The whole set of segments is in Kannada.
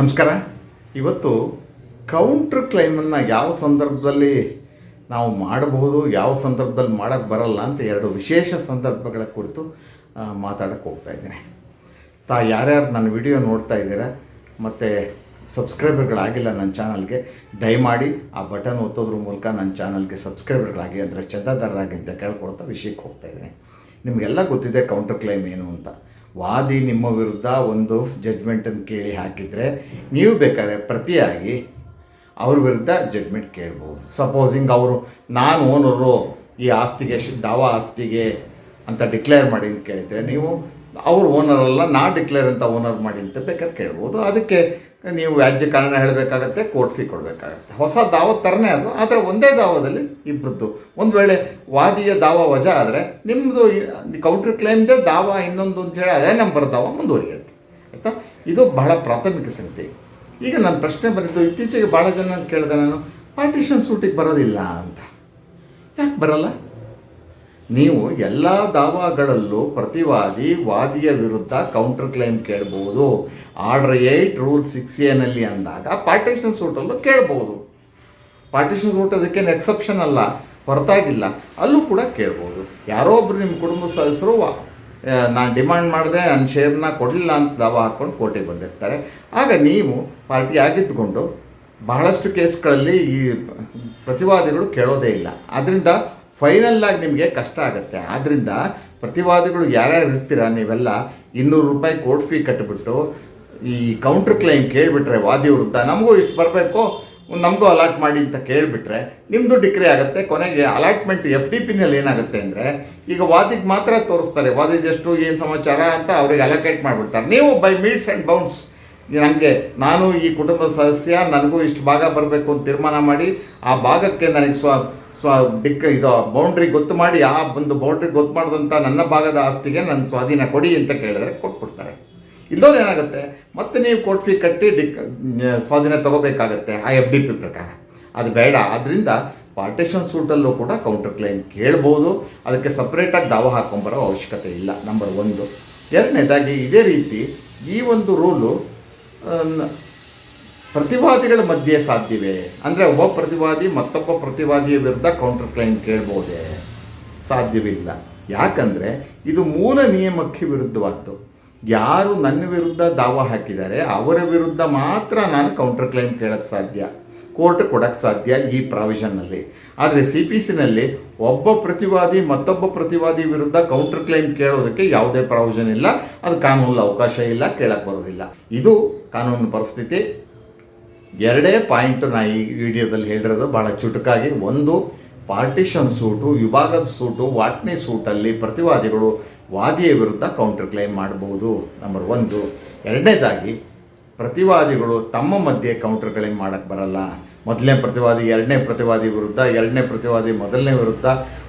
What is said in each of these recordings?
ನಮಸ್ಕಾರ. ಇವತ್ತು ಕೌಂಟ್ರ್ ಕ್ಲೈಮನ್ನು ಯಾವ ಸಂದರ್ಭದಲ್ಲಿ ನಾವು ಮಾಡಬಹುದು, ಯಾವ ಸಂದರ್ಭದಲ್ಲಿ ಮಾಡೋಕ್ಕೆ ಬರಲ್ಲ ಅಂತ ಎರಡು ವಿಶೇಷ ಸಂದರ್ಭಗಳ ಕುರಿತು ಮಾತಾಡೋಕ್ಕೆ ಹೋಗ್ತಾ ಇದ್ದೀನಿ. ತಾ, ಯಾರ್ಯಾರು ನನ್ನ ವಿಡಿಯೋ ನೋಡ್ತಾ ಇದ್ದೀರಾ, ಮತ್ತು ಸಬ್ಸ್ಕ್ರೈಬರ್ಗಳಾಗಿಲ್ಲ ನನ್ನ ಚಾನಲ್ಗೆ ದಯಮಾಡಿ ಆ ಬಟನ್ ಒತ್ತೋದ್ರ ಮೂಲಕ ನನ್ನ ಚಾನಲ್ಗೆ ಸಬ್ಸ್ಕ್ರೈಬರ್ಗಳಾಗಿ ಅಂದರೆ ಚಂದಾದಾರರಾಗಿ ಅಂತ ಕೇಳ್ಕೊಳ್ತಾ ವಿಷಯಕ್ಕೆ ಹೋಗ್ತಾ ಇದ್ದೀನಿ. ನಿಮಗೆಲ್ಲ ಗೊತ್ತಿದೆ ಕೌಂಟರ್ ಕ್ಲೈಮ್ ಏನು ಅಂತ. ವಾದಿ ನಿಮ್ಮ ವಿರುದ್ಧ ಒಂದು ಜಡ್ಜ್ಮೆಂಟನ್ನು ಕೇಳಿ ಹಾಕಿದರೆ ನೀವು ಬೇಕಾದ್ರೆ ಪ್ರತಿಯಾಗಿ ಅವ್ರ ವಿರುದ್ಧ ಜಡ್ಜ್ಮೆಂಟ್ ಕೇಳ್ಬೋದು. ಸಪೋಸಿಂಗ್ ಅವರು, ನಾನು ಓನರು, ಈ ಆಸ್ತಿಗೆ ದಾವಾ ಆಸ್ತಿಗೆ ಅಂತ ಡಿಕ್ಲೇರ್ ಮಾಡಿ ಕೇಳಿದರೆ ನೀವು ಅವ್ರು ಓನರ್ ಅಲ್ಲ ನಾ ಡಿಕ್ಲೇರ್ ಅಂತ ಓನರ್ ಮಾಡಿ ಅಂತ ಬೇಕಾದ್ರೆ ಕೇಳ್ಬೋದು. ಅದಕ್ಕೆ ನೀವು ವ್ಯಾಜ್ಯ ಕಾರಣ ಹೇಳಬೇಕಾಗತ್ತೆ ಕೋರ್ಟ್ ಫೀ ಕೊಡಬೇಕಾಗತ್ತೆ. ಹೊಸ ದಾವ ಥರನೇ ಅದು, ಆದರೆ ಒಂದೇ ದಾವದಲ್ಲಿ ಇಬ್ಬರದ್ದು ಒಂದು ವೇಳೆ ವಾದಿಯ ದಾವ ವಜಾ ಆದರೆ ನಿಮ್ಮದು ಕೌಂಟರ್ ಕ್ಲೇಮ್ದೇ ದಾವ ಇನ್ನೊಂದು ಅಂತ ಹೇಳಿ ಅದೇ ನಂಬರ್ ದಾವ ಮುಂದುವರಿಯುತ್ತೆ. ಆಯಿತಾ? ಇದು ಬಹಳ ಪ್ರಾಥಮಿಕ ಸಂಗತಿ. ಈಗ ನನ್ನ ಪ್ರಶ್ನೆ ಬಂದಿದ್ದು, ಇತ್ತೀಚೆಗೆ ಭಾಳ ಜನ ಕೇಳಿದೆ ನಾನು ಪಾರ್ಟಿಷನ್ ಸೂಟಿಗೆ ಬರೋದಿಲ್ಲ ಅಂತ. ಯಾಕೆ ಬರಲ್ಲ? ನೀವು ಎಲ್ಲ ದಾವಾಗಳಲ್ಲೂ ಪ್ರತಿವಾದಿ ವಾದಿಯ ವಿರುದ್ಧ ಕೌಂಟರ್ ಕ್ಲೈಮ್ ಕೇಳಬಹುದು. ಆರ್ಡರ್ ಏಯ್ಟ್ ರೂಲ್ ಸಿಕ್ಸ್ ಎನಲ್ಲಿ ಅಂದಾಗ ಪಾರ್ಟಿಷನ್ ಸೂಟಲ್ಲೂ ಕೇಳಬಹುದು. ಪಾರ್ಟಿಷನ್ ಸೂಟ್ ಅದಕ್ಕೇನು ಎಕ್ಸೆಪ್ಷನ್ ಅಲ್ಲ, ಹೊರತಾಗಿಲ್ಲ, ಅಲ್ಲೂ ಕೂಡ ಕೇಳ್ಬೋದು ಯಾರೋ ಒಬ್ರು ನಿಮ್ಮ ಕುಟುಂಬ ಸದಸ್ಯರು ನಾನು ಡಿಮ್ಯಾಂಡ್ ಮಾಡಿದೆ, ನನ್ನ ಶೇರ್ನ ಕೊಡಲಿಲ್ಲ ಅಂತ ದಾವ ಹಾಕ್ಕೊಂಡು ಕೋರ್ಟಿಗೆ ಬಂದಿರ್ತಾರೆ. ಆಗ ನೀವು ಪಾರ್ಟಿ ಆಗಿದ್ದುಕೊಂಡು ಬಹಳಷ್ಟು ಕೇಸ್ಗಳಲ್ಲಿ ಈ ಪ್ರತಿವಾದಿಗಳು ಕೇಳೋದೇ ಇಲ್ಲ. ಆದ್ದರಿಂದ ಫೈನಲ್ ಆಗಿ ನಿಮಗೆ ಕಷ್ಟ ಆಗುತ್ತೆ. ಆದ್ದರಿಂದ ಪ್ರತಿವಾದಿಗಳು ಯಾರ್ಯಾರು ಇರ್ತೀರ ನೀವೆಲ್ಲ ಇನ್ನೂರು ರೂಪಾಯಿ ಕೋರ್ಟ್ ಫೀ ಕಟ್ಟಿಬಿಟ್ಟು ಈ ಕೌಂಟರ್ ಕ್ಲೈಮ್ ಕೇಳಿಬಿಟ್ರೆ ವಾದಿ ವೃದ್ಧ ನಮಗೂ ಇಷ್ಟು ಬರಬೇಕು, ನಮಗೂ ಅಲಾಟ್ ಮಾಡಿ ಅಂತ ಕೇಳಿಬಿಟ್ರೆ ನಿಮ್ಮದು ಡಿಕ್ರಿ ಆಗುತ್ತೆ. ಕೊನೆಗೆ ಅಲಾಟ್ಮೆಂಟ್ ಎಫ್ ಡಿ ಪಿನಲ್ಲಿ ಏನಾಗುತ್ತೆ ಅಂದರೆ ಈಗ ವಾದಿಗೆ ಮಾತ್ರ ತೋರಿಸ್ತಾರೆ ವಾದಿದೆಷ್ಟು ಏನು ಸಮಾಚಾರ ಅಂತ ಅವರಿಗೆ ಅಲೋಕೇಟ್ ಮಾಡಿಬಿಡ್ತಾರೆ. ನೀವು ಬೈ ಮೀಟ್ಸ್ ಆ್ಯಂಡ್ ಬೌನ್ಸ್ ನನಗೆ ನಾನು ಈ ಕುಟುಂಬದ ಸದಸ್ಯ, ನನಗೂ ಇಷ್ಟು ಭಾಗ ಬರಬೇಕು ಅಂತ ತೀರ್ಮಾನ ಮಾಡಿ ಆ ಭಾಗಕ್ಕೆ ನನಗೆ ಸ್ವ ಸ್ವ ಬಿಕ್ಕ ಇದು ಬೌಂಡ್ರಿ ಗೊತ್ತು ಮಾಡಿ, ಆ ಒಂದು ಬೌಂಡ್ರಿ ಗೊತ್ತು ಮಾಡಿದಂಥ ನನ್ನ ಭಾಗದ ಆಸ್ತಿಗೆ ನನ್ನ ಸ್ವಾಧೀನ ಕೊಡಿ ಅಂತ ಕೇಳಿದ್ರೆ ಕೊಟ್ಬಿಡ್ತಾರೆ. ಇಲ್ಲೋರು ಏನಾಗುತ್ತೆ? ಮತ್ತೆ ನೀವು ಕೋರ್ಟ್ ಫೀ ಕಟ್ಟಿ ಡಿಕ್ ಸ್ವಾಧೀನ ತಗೋಬೇಕಾಗತ್ತೆ ಆ ಎಫ್ ಡಿ ಪಿ ಪ್ರಕಾರ. ಅದು ಬೇಡ. ಆದ್ದರಿಂದ ಪಾರ್ಟಿಷನ್ ಸೂಟಲ್ಲೂ ಕೂಡ ಕೌಂಟರ್ ಕ್ಲೈಮ್ ಕೇಳ್ಬೋದು. ಅದಕ್ಕೆ ಸಪ್ರೇಟಾಗಿ ದಾವ ಹಾಕೊಂಬರೋ ಅವಶ್ಯಕತೆ ಇಲ್ಲ. ನಂಬರ್ ಒಂದು. ಎರಡನೇದಾಗಿ ಇದೇ ರೀತಿ ಈ ಒಂದು ರೂಲು ಪ್ರತಿವಾದಿಗಳ ಮಧ್ಯೆ ಸಾಧ್ಯವೇ? ಅಂದರೆ ಒಬ್ಬ ಪ್ರತಿವಾದಿ ಮತ್ತೊಬ್ಬ ಪ್ರತಿವಾದಿಯ ವಿರುದ್ಧ ಕೌಂಟರ್ ಕ್ಲೈಮ್ ಕೇಳ್ಬೋದೇ? ಸಾಧ್ಯವಿಲ್ಲ. ಯಾಕಂದರೆ ಇದು ಮೂಲ ನಿಯಮಕ್ಕೆ ವಿರುದ್ಧವಾದ್ದು. ಯಾರು ನನ್ನ ವಿರುದ್ಧ ದಾವ ಹಾಕಿದ್ದಾರೆ, ಅವರ ವಿರುದ್ಧ ಮಾತ್ರ ನಾನು ಕೌಂಟರ್ ಕ್ಲೈಮ್ ಕೇಳೋಕ್ಕೆ ಸಾಧ್ಯ. ಕೋರ್ಟ್ ಕೊಡಕ್ಕೆ ಸಾಧ್ಯ ಈ ಪ್ರಾವಿಷನ್ನಲ್ಲಿ ಆದರೆ ಸಿ ಪಿ ಸಿನಲ್ಲಿ ಒಬ್ಬ ಪ್ರತಿವಾದಿ ಮತ್ತೊಬ್ಬ ಪ್ರತಿವಾದಿ ವಿರುದ್ಧ ಕೌಂಟರ್ ಕ್ಲೈಮ್ ಕೇಳೋದಕ್ಕೆ ಯಾವುದೇ ಪ್ರಾವಿಷನ್ ಇಲ್ಲ. ಅದು ಕಾನೂನಲ್ಲಿ ಅವಕಾಶ ಇಲ್ಲ ಕೇಳಕ್ಕೆ ಬರೋದಿಲ್ಲ ಇದು ಕಾನೂನು ಪರಿಸ್ಥಿತಿ. ಎರಡೇ ಪಾಯಿಂಟ್ ನಾ ಈ ವಿಡಿಯೋದಲ್ಲಿ ಹೇಳಿರೋದು ಭಾಳ ಚುಟುಕಾಗಿ. ಒಂದು ಪಾರ್ಟಿಷನ್ ಸೂಟು ವಿಭಾಗದ ಸೂಟು ವಾಟ್ನಿ ಸೂಟಲ್ಲಿ ಪ್ರತಿವಾದಿಗಳು ವಾದಿಯ ವಿರುದ್ಧ ಕೌಂಟರ್ ಕ್ಲೈಮ್ ಮಾಡಬಹುದು. ನಂಬರ್ ಒಂದು. ಎರಡನೇದಾಗಿ, ಪ್ರತಿವಾದಿಗಳು ತಮ್ಮ ಮಧ್ಯೆ ಕೌಂಟರ್ ಕ್ಲೈಮ್ ಮಾಡೋಕ್ಕೆ ಬರಲ್ಲ. ಮೊದಲನೇ ಪ್ರತಿವಾದಿ, ಎರಡನೇ ಪ್ರತಿವಾದಿ ವಿರುದ್ಧ, ಎರಡನೇ ಪ್ರತಿವಾದಿ ಮೊದಲನೇ ವಿರುದ್ಧ,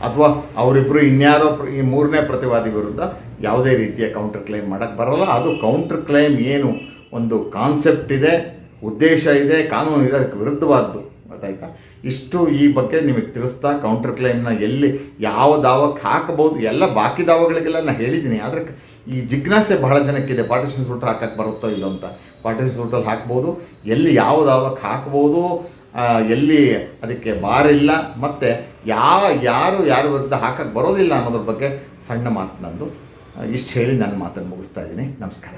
ಅಥವಾ ಅವರಿಬ್ಬರು ಇನ್ಯಾರೋ ಈ ಮೂರನೇ ಪ್ರತಿವಾದಿ ವಿರುದ್ಧ ಯಾವುದೇ ರೀತಿಯ ಕೌಂಟರ್ ಕ್ಲೈಮ್ ಮಾಡೋಕ್ಕೆ ಬರಲ್ಲ. ಅದು ಕೌಂಟರ್ ಕ್ಲೈಮ್ ಏನು ಒಂದು ಕಾನ್ಸೆಪ್ಟ್ ಇದೆ. ಉದ್ದೇಶ ಇದೆ, ಕಾನೂನು ಇದೆ, ಅದಕ್ಕೆ ವಿರುದ್ಧವಾದ್ದು. ಗೊತ್ತಾಯ್ತಾ? ಇಷ್ಟು ಈ ಬಗ್ಗೆ ನಿಮಗೆ ತಿಳಿಸ್ತಾ ಕೌಂಟರ್ ಕ್ಲೈಮ್ನ ಎಲ್ಲಿ ಯಾವ ದಾವಕ್ಕೆ ಹಾಕಬಹುದು, ಎಲ್ಲ ಬಾಕಿ ದಾವಗಳಿಗೆಲ್ಲ ನಾನು ಹೇಳಿದ್ದೀನಿ. ಆದರೆ ಈ ಜಿಜ್ಞಾಸೆ ಬಹಳ ಜನಕ್ಕಿದೆ. ಪಾರ್ಟಿಷನ್ ಸೂಟ್ರ್ ಹಾಕಕ್ಕೆ ಬರುತ್ತೋ ಇಲ್ಲೋ ಅಂತ. ಪಾರ್ಟಿಷನ್ ಸೂಟ್ರಲ್ಲಿ ಹಾಕ್ಬೋದು. ಎಲ್ಲಿ ಯಾವ ದಾವಕ್ಕೆ ಹಾಕ್ಬೋದು ಎಲ್ಲಿ ಅದಕ್ಕೆ ಬಾರಿಲ್ಲ ಮತ್ತು ಯಾವ, ಯಾರು, ಯಾರ ವಿರುದ್ಧ ಹಾಕಕ್ಕೆ ಬರೋದಿಲ್ಲ ಅನ್ನೋದ್ರ ಬಗ್ಗೆ ಸಣ್ಣ ಮಾತು ನಂದು. ಇಷ್ಟು ಹೇಳಿ ನನ್ನ ಮಾತನ್ನು ಮುಗಿಸ್ತಾ ಇದ್ದೀನಿ. ನಮಸ್ಕಾರ.